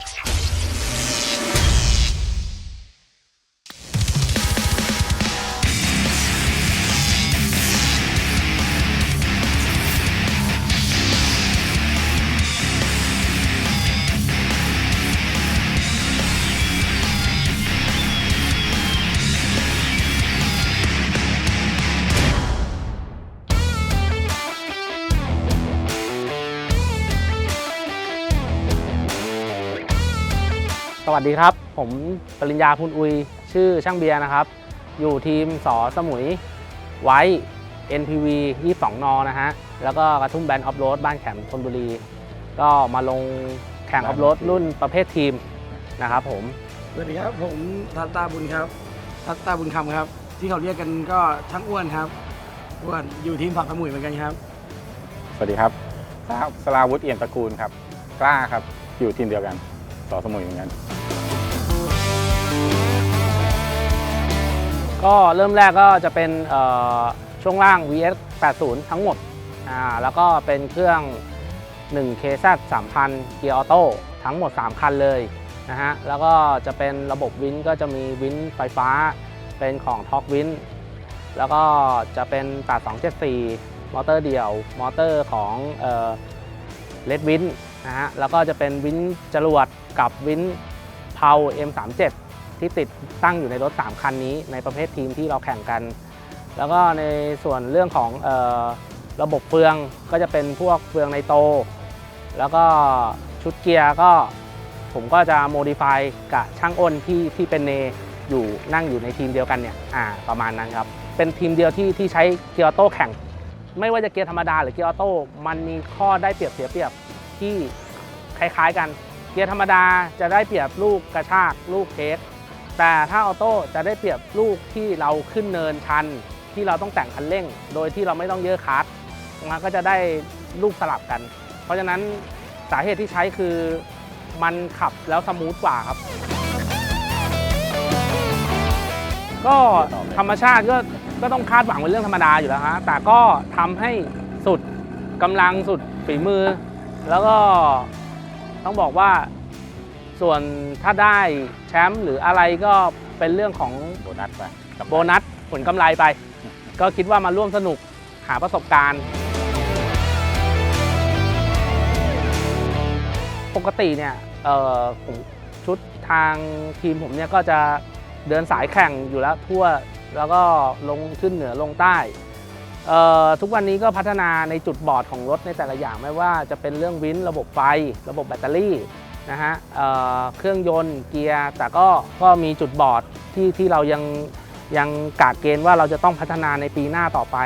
you สวัสดีครับ ผมปริญญาพูนอุย ชื่อช่างเบียร์นะครับ อยู่ทีมสอสมุยไว้ NPV 22 น นะฮะ แล้วก็กระทุ่มแบนออฟโรดบ้านแขมธนบุรี ก็มาลงแข่งออฟโรดรุ่นประเภททีมนะครับผม สวัสดีครับ ผมทัตตาบุญครับทัตตาบุญคำครับ ที่เขาเรียกกันก็ช่างอ้วนครับอ้วนอยู่ทีมผักขมุยเหมือนกันครับ สวัสดีครับสราสลาวุฒิเอี่ยมตระกูลครับ กล้าครับ อยู่ทีมเดียวกันต่อสมุยเหมือนกัน ก็เริ่มแรกก็จะเป็นช่วงล่าง VS 80 ทั้งหมดอ่าแล้วก็เป็นเครื่อง 1 KZ 3000 เกียร์ออโต้ทั้งหมด 3 คันเลยนะฮะ แล้วก็จะเป็นระบบวินก็จะมีวินไฟฟ้าเป็นของท็อกวิน แล้วก็จะเป็น8274 มอเตอร์เดี่ยว มอเตอร์ของเลดวินนะฮะ แล้วก็จะเป็นวินจรวดกับวินเพา M37 ที่ติดตั้งอยู่ในรถ 3 คันนี้ ในประเภททีมที่เราแข่งกัน แล้วก็ในส่วนเรื่องของออระบบเฟืองก็จะเป็นพวกเฟืองในโตแล้วก็ชุดเกียร์ก็ผมก็จะโมดิฟายกับช่างอ้นที่ที่เป็นเนอยู่นั่งอยู่ในทีมเดียวกันเนี่ยอ่าประมาณนั้นครับ เป็นทีมเดียวที่ที่ใช้เกียร์ออโต้แข่ง ไม่ว่าจะเกียร์ธรรมดาหรือเกียร์ออโต้มันมีข้อได้เปรียบเสียเปรียบที่คล้ายๆกัน เกียร์ธรรมดาจะได้เปรียบลูกกระชากลูกเทค แต่ถ้าออโต้จะได้เปรียบลูกที่เราขึ้นเนินชัน ที่เราต้องแต่งคันเร่ง โดยที่เราไม่ต้องเยอะคาร์ดมันก็จะได้ลูกสลับกัน เพราะฉะนั้นสาเหตุที่ใช้คือมันขับแล้วสมูทกว่าครับ ก็ธรรมชาติก็ก็ต้องคาดหวังเป็นเรื่องธรรมดาอยู่แล้วฮะแต่ก็ทำให้สุดกำลังสุดฝีมือ แล้วก็ต้องบอกว่า ส่วนถ้าได้แชมป์หรืออะไรก็เป็นเรื่องของโบนัสไปกำไรโบนัสผลกำไรไป ก็คิดว่ามาร่วมสนุกหาประสบการณ์ ปกติเนี่ยเอ่อผมชุดทางทีมผมเนี่ยก็จะเดินสายแข่งอยู่แล้วทั่วแล้วก็ลงขึ้นเหนือลงใต้เอ่อทุกวันนี้ก็พัฒนาในจุดบอดของรถในแต่ละอย่างไม่ว่าจะเป็นเรื่องวินระบบไฟ ระบบแบตเตอรี่ นะฮะเอ่อเครื่องยนต์เกียร์ แต่ก็ก็มีจุดบอดที่ที่เรายังยังกาดเกณฑ์ว่าเราจะต้องพัฒนาในปีหน้าต่อไป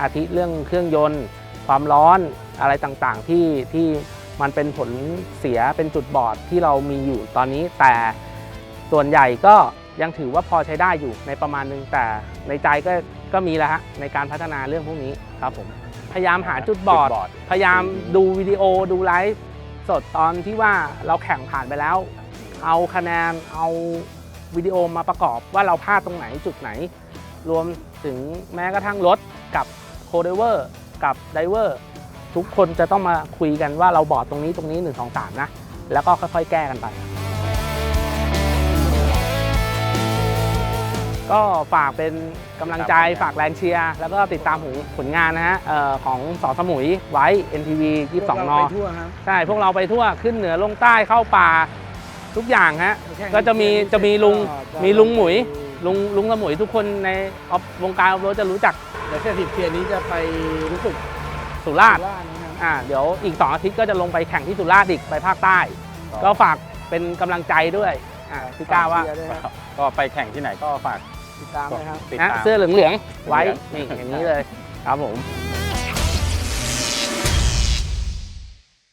อาทิเรื่องเครื่องยนต์ ความร้อนอะไรต่างๆ ที่ที่มันเป็นผลเสียเป็นจุดบอดที่เรามีอยู่ตอนนี้ แต่ส่วนใหญ่ก็ยังถือว่าพอใช้ได้อยู่ในประมาณนึงแต่ในใจก็ก็มีแล้วฮะในการพัฒนาเรื่องพวกนี้ครับผมพยายามหาจุดบอด พยายามดูวิดีโอดูไลฟ์ สดตอนที่ว่าเราแข่งผ่านไปแล้ว เอาคะแนนเอาวิดีโอมาประกอบว่าเราพลาดตรงไหนจุดไหน รวมถึงแม้กระทั่งรถกับโคเดเวอร์กับไดเวอร์ทุกคนจะต้องมาคุยกันว่าเราบอดตรงนี้ตรงนี้ 1 2 3 นะ แล้วก็ค่อยๆ แก้กันไป ก็ฝากเป็นกำลังใจฝากแรงเชียร์แล้วก็ติดตามผลงานนะฮะเอ่อของสอสมุยไว้ NTV 22นเราไปทั่วครับใช่พวกเราไปทั่วขึ้นเหนือลงใต้เข้าป่าทุกอย่างฮะแข่งก็จะมีเสร็จจะมีลุงก็จะมีลุงหมุยไปลุงลุงสมุยทุกคนในออฟวงการออฟโรดจะรู้จักเดี๋ยวเสร็จสิบเทียนนี้จะไปรู้สึกสุราษฎร์สุราษฎร์นะครับอ่าเดี๋ยวอีก2อาทิตย์ก็จะลงไปแข่งที่สุราษฎร์อีกไปภาคใต้ ก็ฝากเป็นกำลังใจด้วยอ่าพี่ก้าวว่าเชียร์ด้วยครับก็ไปแข่งที่ไหนก็ฝาก ติดตามนะครับติดนะตามเสื้อเหลืองๆไว้เหลืองๆนี่อย่างนี้เลยครับผมค